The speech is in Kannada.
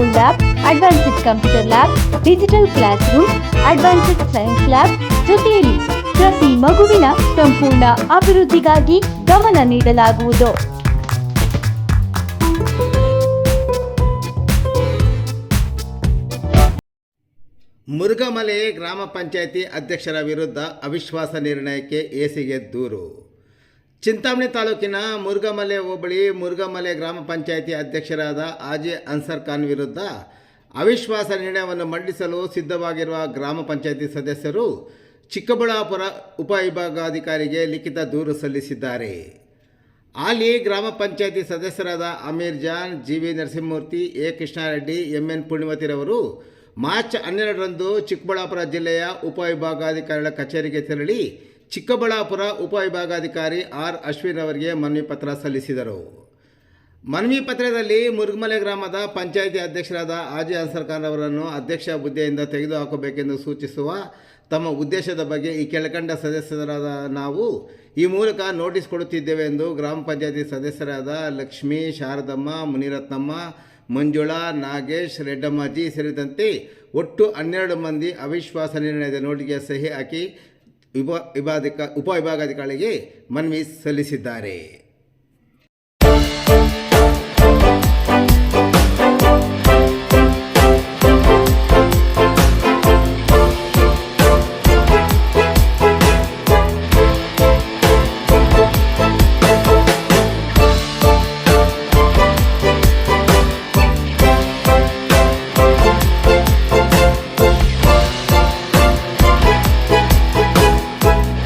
School lab advanced computer lab digital class room advanced science lab ಜೊತೆಯಲ್ಲಿ ಪ್ರತಿ ಮಗುವಿನ ಸಂಪೂರ್ಣ ಅಭಿವೃದ್ಧಿಗಾಗಿ ಗಮನ ನೀಡಲಾಗುವುದು. ಮುರುಘಮಲೆ ಗ್ರಾಮ ಪಂಚಾಯಿತಿ ಅಧ್ಯಕ್ಷರ ವಿರುದ್ಧ ಅವಿಶ್ವಾಸ ನಿರ್ಣಯಕ್ಕೆ ಎಸಿಗೆ ದೂರು. ಚಿಂತಾಮಣಿ ತಾಲೂಕಿನ ಮುರುಘಮಲೆ ಹೋಬಳಿ, ಮುರುಘಮಲೆ ಗ್ರಾಮ ಪಂಚಾಯಿತಿ ಅಧ್ಯಕ್ಷರಾದ ಆಜೆ ಅನ್ಸರ್ ಖಾನ್ ವಿರುದ್ಧ ಅವಿಶ್ವಾಸ ನಿರ್ಣಯವನ್ನು ಮಂಡಿಸಲು ಸಿದ್ಧವಾಗಿರುವ ಗ್ರಾಮ ಪಂಚಾಯಿತಿ ಸದಸ್ಯರು ಚಿಕ್ಕಬಳ್ಳಾಪುರ ಉಪವಿಭಾಗಾಧಿಕಾರಿಗೆ ಲಿಖಿತ ದೂರು ಸಲ್ಲಿಸಿದ್ದಾರೆ. ಅಲ್ಲಿ ಗ್ರಾಮ ಪಂಚಾಯಿತಿ ಸದಸ್ಯರಾದ Ameer Jan G V Narasimhamurthy, A. Krishnareddy M N ಪೂರ್ಣಿಮತಿರವರು March ಹನ್ನೆರಡರಂದು ಚಿಕ್ಕಬಳ್ಳಾಪುರ ಜಿಲ್ಲೆಯ ಉಪವಿಭಾಗಾಧಿಕಾರಿಗಳ ಕಚೇರಿಗೆ ತೆರಳಿ ಚಿಕ್ಕಬಳ್ಳಾಪುರ ಉಪವಿಭಾಗಾಧಿಕಾರಿ ಆರ್ ಅಶ್ವಿನ್ ಅವರಿಗೆ ಮನವಿ ಪತ್ರ ಸಲ್ಲಿಸಿದರು. ಮನವಿ ಪತ್ರದಲ್ಲಿ ಮುರುಗಮಲೆ ಗ್ರಾಮದ ಪಂಚಾಯಿತಿ ಅಧ್ಯಕ್ಷರಾದ ಆಜಿ ಅನ್ಸರ್ ಅವರನ್ನು ಅಧ್ಯಕ್ಷ ಹುದ್ದೆಯಿಂದ ತೆಗೆದುಹಾಕಬೇಕೆಂದು ಸೂಚಿಸುವ ತಮ್ಮ ಉದ್ದೇಶದ ಬಗ್ಗೆ ಈ ಕೆಳಕಂಡ ಸದಸ್ಯರಾದ ನಾವು ಈ ಮೂಲಕ ನೋಟಿಸ್ ಕೊಡುತ್ತಿದ್ದೇವೆ ಎಂದು ಗ್ರಾಮ ಪಂಚಾಯಿತಿ ಸದಸ್ಯರಾದ ಲಕ್ಷ್ಮೀ, ಶಾರದಮ್ಮ, ಮುನಿರತ್ನಮ್ಮ, ಮಂಜುಳಾ, ನಾಗೇಶ್ ರೆಡ್ಡಮ್ಮಾಜಿ ಸೇರಿದಂತೆ ಒಟ್ಟು ಹನ್ನೆರಡು ಮಂದಿ ಅವಿಶ್ವಾಸ ನಿರ್ಣಯದ ನೋಟಿಗೆ ಸಹಿ ಹಾಕಿ ವಿಭಾ ವಿಭಾಧಿಕ ಉಪವಿಭಾಗಾಧಿಕಾರಿಗೆ ಮನವಿ ಸಲ್ಲಿಸಿದ್ದಾರೆ.